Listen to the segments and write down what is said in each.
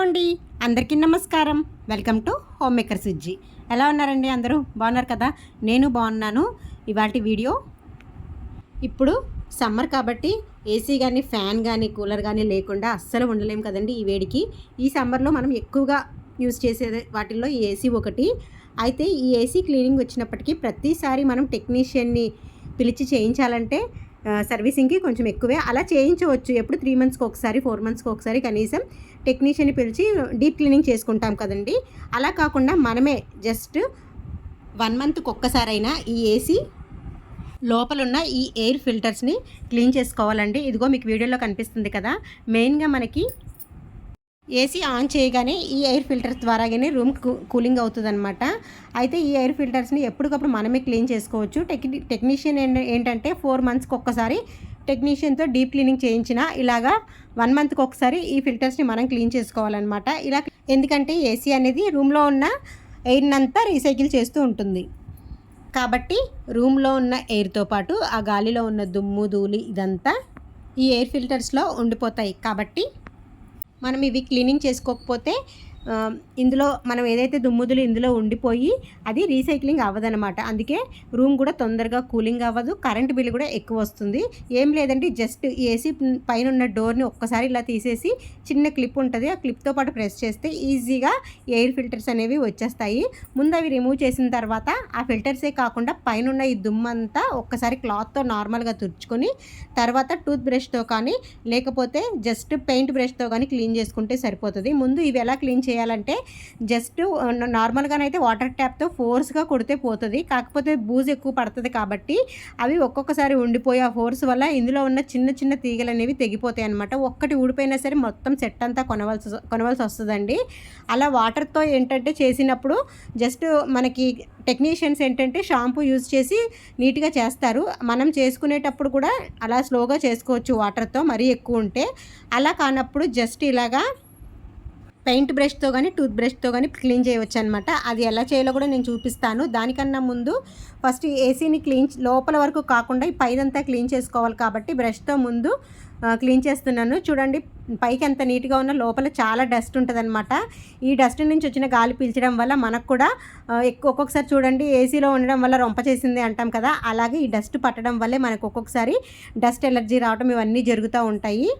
అండి. అందరికీ నమస్కారం. Welcome to homemaker Sujji. ఎలా ఉన్నారండి అందరూ? బాగున్నారు కదా? నేను బాగున్నాను. ఇవాటి వీడియో ఇప్పుడు సమ్మర్ కాబట్టి ఏసీ కానీ ఫ్యాన్ కానీ కూలర్ కానీ లేకుండా అస్సలు ఉండలేం కదండి ఈ వేడికి. ఈ సమ్మర్లో మనం ఎక్కువగా యూజ్ చేసే వాటిల్లో ఈ ఏసీ ఒకటి. అయితే ఈ ఏసీ క్లీనింగ్ వచ్చినప్పటికీ ప్రతిసారి మనం టెక్నీషియన్ని పిలిచి చేయించాలంటే సర్వీసింగ్కి కొంచెం ఎక్కువే. అలా చేయించవచ్చు. ఎప్పుడు త్రీ మంత్స్కి ఒకసారి ఫోర్ మంత్స్కి ఒకసారి కనీసం టెక్నీషియన్ని పిలిచి డీప్ క్లీనింగ్ చేసుకుంటాం కదండి. అలా కాకుండా మనమే జస్ట్ వన్ మంత్కి ఒక్కసారైనా ఈ ఏసీ లోపలున్న ఈ ఎయిర్ ఫిల్టర్స్ని క్లీన్ చేసుకోవాలండి. ఇదిగో మీకు వీడియోలో కనిపిస్తుంది కదా. మెయిన్గా మనకి ఏసీ ఆన్ చేయగానే ఈ ఎయిర్ ఫిల్టర్స్ ద్వారాగానే రూమ్ కూలింగ్ అవుతుంది అనమాట అయితే ఈ ఎయిర్ ఫిల్టర్స్ని ఎప్పటికప్పుడు మనమే క్లీన్ చేసుకోవచ్చు. టెక్ని టెక్నీషియన్ ఏంటంటే ఫోర్ మంత్స్కి ఒక్కసారి టెక్నీషియన్తో డీప్ క్లీనింగ్ చేయించిన ఇలాగా వన్ మంత్కి ఒకసారి ఈ ఫిల్టర్స్ని మనం క్లీన్ చేసుకోవాలన్నమాట. ఇలా ఎందుకంటే ఏసీ అనేది రూమ్లో ఉన్న ఎయిర్ని అంతా రీసైకిల్ చేస్తూ ఉంటుంది. కాబట్టి రూమ్లో ఉన్న ఎయిర్తో పాటు ఆ గాలిలో ఉన్న దుమ్ము ధూళి ఇదంతా ఈ ఎయిర్ ఫిల్టర్స్లో ఉండిపోతాయి. కాబట్టి మనం ఇవి క్లీనింగ్ చేసుకోకపోతే ఇందులో మనం ఏదైతే దుమ్ముదులు ఇందులో ఉండిపోయి అది రీసైక్లింగ్ అవ్వదనమాట అందుకే రూమ్ కూడా తొందరగా కూలింగ్ అవ్వదు కరెంట్ బిల్ కూడా ఎక్కువ వస్తుంది. ఏం లేదంటే జస్ట్ ఏసీ పైన ఉన్న డోర్ని ఒక్కసారి ఇలా తీసేసి చిన్న క్లిప్ ఉంటుంది. ఆ క్లిప్తో పాటు ప్రెస్ చేస్తే ఈజీగా ఎయిర్ ఫిల్టర్స్ అనేవి వచ్చేస్తాయి. ముందు అవి రిమూవ్ చేసిన తర్వాత ఆ ఫిల్టర్సే కాకుండా పైన ఉన్న ఈ దుమ్మంతా ఒక్కసారి క్లాత్తో నార్మల్గా తుడుచుకొని తర్వాత టూత్ బ్రష్తో కానీ లేకపోతే జస్ట్ పెయింట్ బ్రష్తో కానీ క్లీన్ చేసుకుంటే సరిపోతుంది. ముందు ఇవి ఎలా క్లీన్ చేయాలంటే జస్ట్ నార్మల్గానైతే వాటర్ ట్యాప్తో ఫోర్స్గా కొడితే పోతుంది. కాకపోతే బూజు ఎక్కువ పడుతుంది కాబట్టి అవి ఒక్కొక్కసారి ఉండిపోయి ఆ ఫోర్స్ వల్ల ఇందులో ఉన్న చిన్న చిన్న తీగలు అనేవి తెగిపోతాయి అనమాట ఒక్కటి ఊడిపోయినా సరే మొత్తం సెట్ అంతా కొనవలసి కొనవలసి వస్తుందండి. అలా వాటర్తో ఏంటంటే చేసినప్పుడు జస్ట్ మనకి టెక్నీషియన్స్ ఏంటంటే షాంపూ యూజ్ చేసి నీట్గా చేస్తారు. మనం చేసుకునేటప్పుడు కూడా అలా స్లోగా చేసుకోవచ్చు వాటర్తో మరీ ఎక్కువ ఉంటే. అలా కానప్పుడు జస్ట్ ఇలాగా పెయింట్ బ్రష్తో కానీ టూత్ బ్రష్తో కానీ క్లీన్ చేయవచ్చు అనమాట అది ఎలా చేయాలో కూడా నేను చూపిస్తాను. దానికన్నా ముందు ఫస్ట్ ఏసీని క్లీన్ లోపల వరకు కాకుండా ఈ పైదంతా క్లీన్ చేసుకోవాలి కాబట్టి బ్రష్తో ముందు క్లీన్ చేస్తున్నాను. చూడండి పైకి ఎంత నీట్గా ఉన్న లోపల చాలా డస్ట్ ఉంటుందన్నమాట ఈ డస్ట్ నుంచి వచ్చిన గాలి పీల్చడం వల్ల మనకు కూడా ఎక్కువ ఒక్కొక్కసారి చూడండి ఏసీలో ఉండడం వల్ల రొంప చేసింది అంటాం కదా అలాగే ఈ డస్ట్ పట్టడం వల్లే మనకు ఒక్కొక్కసారి డస్ట్ ఎలర్జీ రావడం ఇవన్నీ జరుగుతూ ఉంటాయి.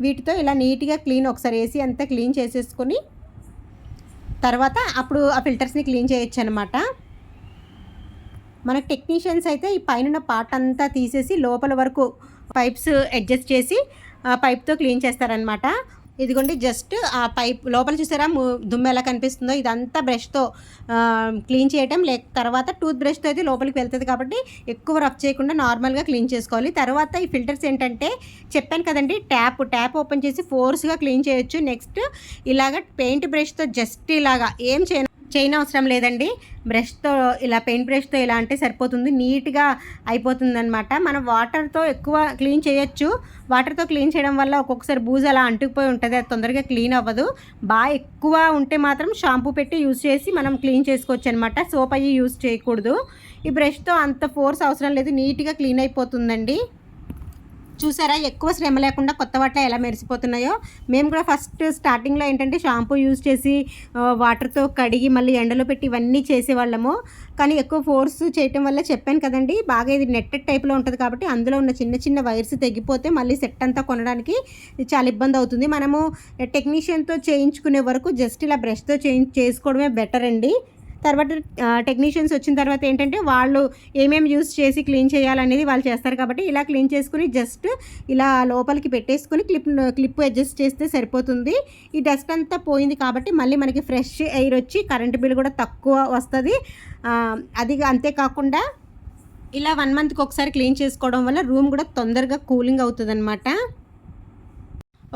వీటితో ఇలా నీట్గా క్లీన్ ఒకసారి వేసి అంతా క్లీన్ చేసేసుకొని తర్వాత అప్పుడు ఆ ఫిల్టర్స్ని క్లీన్ చేయొచ్చు అనమాట మన టెక్నీషియన్స్ అయితే ఈ పైన పార్ట్ అంతా తీసేసి లోపల వరకు పైప్స్ అడ్జస్ట్ చేసి ఆ పైప్తో క్లీన్ చేస్తారనమాట. ఇదిగోండి జస్ట్ ఆ పైప్ లోపల చూసారా ము- దుమ్ము ఎలా కనిపిస్తుందో? ఇదంతా బ్రష్తో క్లీన్ చేయటం. లేక తర్వాత టూత్ బ్రష్తో అయితే లోపలికి వెళ్తుంది కాబట్టి ఎక్కువ రఫ్ చేయకుండా నార్మల్గా క్లీన్ చేసుకోవాలి. తర్వాత ఈ ఫిల్టర్స్ ఏంటంటే చెప్పాను కదండి ట్యాప్ ట్యాప్ ఓపెన్ చేసి ఫోర్స్గా క్లీన్ చేయొచ్చు. నెక్స్ట్ ఇలాగ పెయింట్ బ్రష్తో జస్ట్ ఇలాగా ఏం చేయను చైన్ అవసరం లేదండి. బ్రష్తో ఇలా పెయింట్ బ్రష్తో ఇలా అంటే సరిపోతుంది. నీట్గా అయిపోతుంది అనమాట మనం వాటర్తో ఎక్కువ క్లీన్ చేయొచ్చు. వాటర్తో క్లీన్ చేయడం వల్ల ఒక్కొక్కసారి బూజు అలా అంటుకుపోయి ఉంటుంది. అది తొందరగా క్లీన్ అవ్వదు. బాగా ఎక్కువ ఉంటే మాత్రం షాంపూ పెట్టి యూజ్ చేసి మనం క్లీన్ చేసుకోవచ్చు అనమాట సోప్ అయ్యి యూజ్ చేయకూడదు. ఈ బ్రష్తో అంత ఫోర్స్ అవసరం లేదు. నీట్గా క్లీన్ అయిపోతుందండి. చూసారా? ఎక్కువ శ్రమ లేకుండా కొత్త వాటిలో ఎలా మెరిసిపోతున్నాయో? మేము కూడా ఫస్ట్ స్టార్టింగ్లో ఏంటంటే షాంపూ యూజ్ చేసి వాటర్తో కడిగి మళ్ళీ ఎండలో పెట్టి ఇవన్నీ చేసేవాళ్ళము. కానీ ఎక్కువ ఫోర్స్ చేయటం వల్ల చెప్పాను కదండి బాగా ఇది నెట్టెడ్ టైప్లో ఉంటుంది కాబట్టి అందులో ఉన్న చిన్న చిన్న వైర్స్ తెగిపోతే మళ్ళీ సెట్ అంతా కొనడానికి చాలా ఇబ్బంది అవుతుంది. మనము టెక్నీషియన్తో చేయించుకునే వరకు జస్ట్ ఇలా బ్రష్తో చేయి చేసుకోవడమే బెటర్ అండి. తర్వాత టెక్నీషియన్స్ వచ్చిన తర్వాత ఏంటంటే వాళ్ళు ఏమేమి యూస్ చేసి క్లీన్ చేయాలనేది వాళ్ళు చేస్తారు కాబట్టి ఇలా క్లీన్ చేసుకుని జస్ట్ ఇలా లోపలికి పెట్టేసుకుని క్లిప్ క్లిప్ అడ్జస్ట్ చేస్తే సరిపోతుంది. ఈ డస్ట్ అంతా పోయింది కాబట్టి మళ్ళీ మనకి ఫ్రెష్ ఎయిర్ వచ్చి కరెంట్ బిల్ కూడా తక్కువ వస్తుంది. అది అంతేకాకుండా ఇలా వన్ మంత్కి ఒకసారి క్లీన్ చేసుకోవడం వల్ల రూమ్ కూడా తొందరగా కూలింగ్ అవుతుంది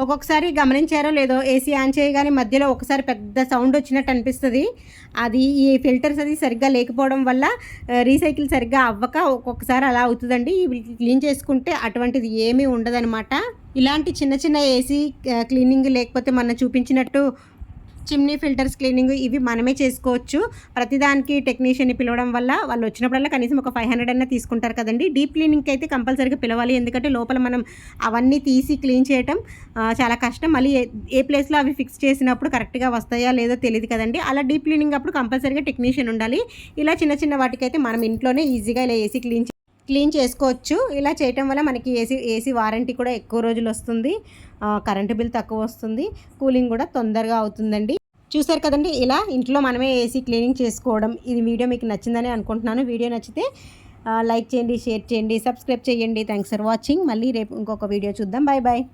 ఒక్కొక్కసారి గమనించారో లేదో ఏసీ ఆన్ చేయగానే మధ్యలో ఒకసారి పెద్ద సౌండ్ వచ్చినట్టు అనిపిస్తుంది. అది ఈ ఫిల్టర్స్ అది సరిగ్గా లేకపోవడం వల్ల రీసైకిల్ సరిగ్గా అవ్వక ఒక్కొక్కసారి అలా అవుతుందండి. క్లీన్ చేసుకుంటే అటువంటిది ఏమీ ఉండదనమాట ఇలాంటి చిన్న చిన్న ఏసీ క్లీనింగ్ లేకపోతే మన చూపించినట్టు చిమ్నీ ఫిల్టర్స్ క్లీనింగ్ ఇవి మనమే చేసుకోవచ్చు. ప్రతిదానికి టెక్నీషియన్ని పిలవడం వల్ల వాళ్ళు వచ్చినప్పుడల్లా కనీసం ఒక ఫైవ్ హండ్రెడ్ అన్నా తీసుకుంటారు కదండి. డీప్ క్లీనింగ్కి అయితే కంపల్సరీగా పిలవాలి. ఎందుకంటే లోపల మనం అవన్నీ తీసి క్లీన్ చేయటం చాలా కష్టం. మళ్ళీ ఏ- ఏ ప్లేస్లో అవి ఫిక్స్ చేసినప్పుడు కరెక్ట్గా వస్తాయా లేదో తెలియదు కదండి. అలా డీప్ క్లీనింగ్ అప్పుడు కంపల్సరీగా టెక్నీషియన్ ఉండాలి. ఇలా చిన్న చిన్న వాటికైతే మనం ఇంట్లోనే ఈజీగా ఇలా ఏసీ క్లీన్ క్లీన్ చేసుకోవచ్చు. ఇలా చేయటం వల్ల మనకి ఏసీ ఏసీ వారంటీ కూడా ఎక్కువ రోజులు వస్తుంది. కరెంటు బిల్ తక్కువ వస్తుంది. కూలింగ్ కూడా తొందరగా అవుతుందండి. చూసారు కదండి ఇలా ఇంట్లో మనమే ఏసీ క్లీనింగ్ చేసుకోవడం ఇది వీడియో మీకు నచ్చిందని అనుకుంటున్నాను. వీడియో నచ్చితే లైక్ చేయండి షేర్ చేయండి సబ్స్క్రైబ్ చేయండి. థ్యాంక్స్ ఫర్ వాచింగ్ మళ్ళీ రేపు ఇంకొక వీడియో చూద్దాం. Bye bye